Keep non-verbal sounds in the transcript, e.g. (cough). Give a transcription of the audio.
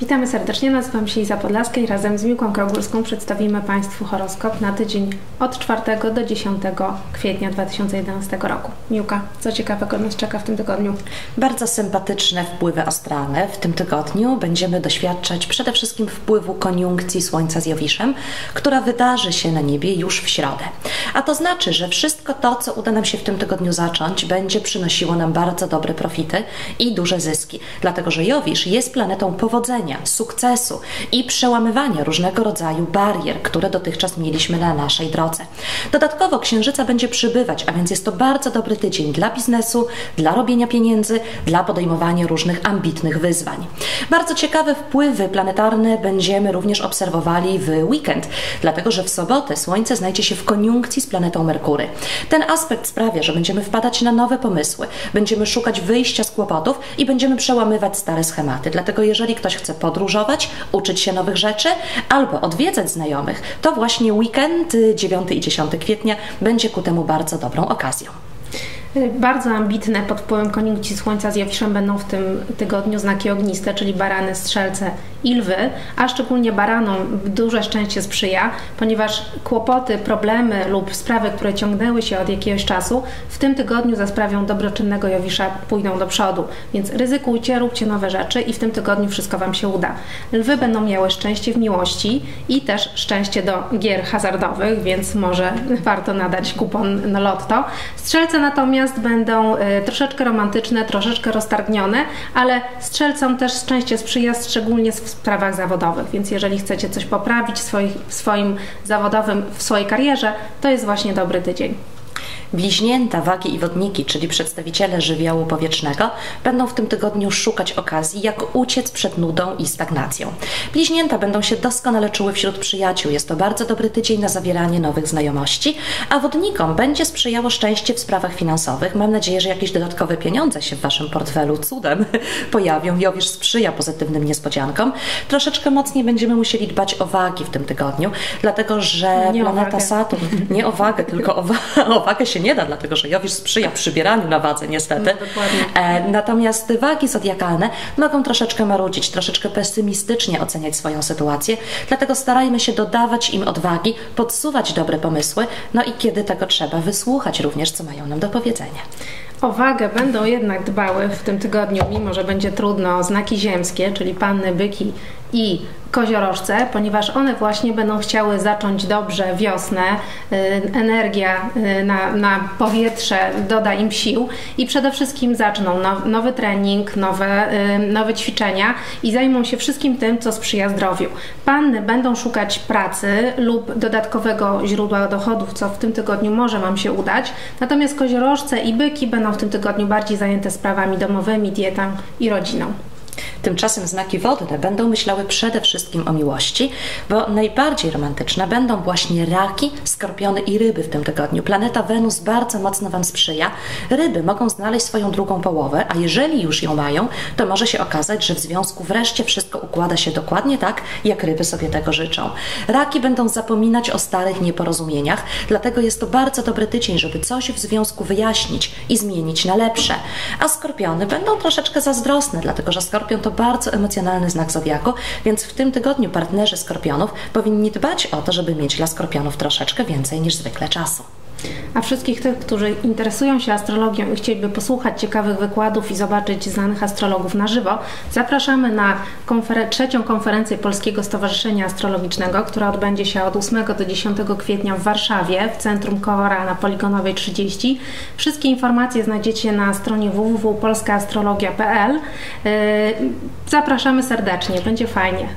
Witamy serdecznie, nazywam się Iza Podlaska i razem z Miłką Krogórską przedstawimy Państwu horoskop na tydzień od 4 do 10 kwietnia 2011 roku. Miłka, co ciekawego nas czeka w tym tygodniu? Bardzo sympatyczne wpływy astralne. W tym tygodniu będziemy doświadczać przede wszystkim wpływu koniunkcji Słońca z Jowiszem, która wydarzy się na niebie już w środę. A to znaczy, że wszystko to, co uda nam się w tym tygodniu zacząć, będzie przynosiło nam bardzo dobre profity i duże zyski, dlatego że Jowisz jest planetą powodzenia sukcesu i przełamywania różnego rodzaju barier, które dotychczas mieliśmy na naszej drodze. Dodatkowo księżyca będzie przybywać, a więc jest to bardzo dobry tydzień dla biznesu, dla robienia pieniędzy, dla podejmowania różnych ambitnych wyzwań. Bardzo ciekawe wpływy planetarne będziemy również obserwowali w weekend, dlatego że w sobotę Słońce znajdzie się w koniunkcji z planetą Merkury. Ten aspekt sprawia, że będziemy wpadać na nowe pomysły, będziemy szukać wyjścia z kłopotów i będziemy przełamywać stare schematy. Dlatego jeżeli ktoś chce podróżować, uczyć się nowych rzeczy albo odwiedzać znajomych, to właśnie weekend 9 i 10 kwietnia będzie ku temu bardzo dobrą okazją. Bardzo ambitne pod wpływem koniunkcji Słońca z Jowiszem będą w tym tygodniu znaki ogniste, czyli barany, strzelce i lwy, a szczególnie baranom duże szczęście sprzyja, ponieważ kłopoty, problemy lub sprawy, które ciągnęły się od jakiegoś czasu, w tym tygodniu za sprawą dobroczynnego Jowisza pójdą do przodu. Więc ryzykujcie, róbcie nowe rzeczy i w tym tygodniu wszystko Wam się uda. Lwy będą miały szczęście w miłości i też szczęście do gier hazardowych, więc może warto nadać kupon na lotto. Strzelce natomiast natomiast będą y, troszeczkę romantyczne, troszeczkę roztargnione, ale strzelcom też szczęście sprzyja, szczególnie w sprawach zawodowych, więc jeżeli chcecie coś poprawić w, swoim zawodowym, w swojej karierze, to jest właśnie dobry tydzień. Bliźnięta, wagi i wodniki, czyli przedstawiciele żywiołu powietrznego, będą w tym tygodniu szukać okazji, jak uciec przed nudą i stagnacją. Bliźnięta będą się doskonale czuły wśród przyjaciół. Jest to bardzo dobry tydzień na zawieranie nowych znajomości, a wodnikom będzie sprzyjało szczęście w sprawach finansowych. Mam nadzieję, że jakieś dodatkowe pieniądze się w Waszym portfelu cudem (laughs) pojawią. Jowisz sprzyja pozytywnym niespodziankom. Troszeczkę mocniej będziemy musieli dbać o wagi w tym tygodniu, dlatego że nie planeta Saturn, nie o wagę, tylko o, wa (laughs) o wagę się się nie da, dlatego że Jowisz sprzyja przybieraniu na wadze niestety. No, e, natomiast wagi zodiakalne mogą troszeczkę marudzić, troszeczkę pesymistycznie oceniać swoją sytuację, dlatego starajmy się dodawać im odwagi, podsuwać dobre pomysły, no i kiedy tego trzeba, wysłuchać również, co mają nam do powiedzenia. O wagę będą jednak dbały w tym tygodniu, mimo że będzie trudno, znaki ziemskie, czyli panny, byki i koziorożce, ponieważ one właśnie będą chciały zacząć dobrze wiosnę. Y, energia y, na, na powietrze doda im sił i przede wszystkim zaczną nowy trening, nowe, y, nowe ćwiczenia i zajmą się wszystkim tym, co sprzyja zdrowiu. Panny będą szukać pracy lub dodatkowego źródła dochodów, co w tym tygodniu może Wam się udać. Natomiast koziorożce i byki będą w tym tygodniu bardziej zajęte sprawami domowymi, dietą i rodziną. Tymczasem znaki wodne będą myślały przede wszystkim o miłości, bo najbardziej romantyczne będą właśnie raki, skorpiony i ryby w tym tygodniu. Planeta Wenus bardzo mocno Wam sprzyja. Ryby mogą znaleźć swoją drugą połowę, a jeżeli już ją mają, to może się okazać, że w związku wreszcie wszystko układa się dokładnie tak, jak ryby sobie tego życzą. Raki będą zapominać o starych nieporozumieniach, dlatego jest to bardzo dobry tydzień, żeby coś w związku wyjaśnić i zmienić na lepsze. A skorpiony będą troszeczkę zazdrosne, dlatego że skorpion to bardzo emocjonalny znak zodiaku, więc w tym tygodniu partnerzy skorpionów powinni dbać o to, żeby mieć dla skorpionów troszeczkę więcej niż zwykle czasu. A wszystkich tych, którzy interesują się astrologią i chcieliby posłuchać ciekawych wykładów i zobaczyć znanych astrologów na żywo, zapraszamy na trzecią konferencję Polskiego Stowarzyszenia Astrologicznego, która odbędzie się od 8 do 10 kwietnia w Warszawie w Centrum Kora na Poligonowej 30. Wszystkie informacje znajdziecie na stronie www.polskaastrologia.pl. Yy, zapraszamy serdecznie, będzie fajnie.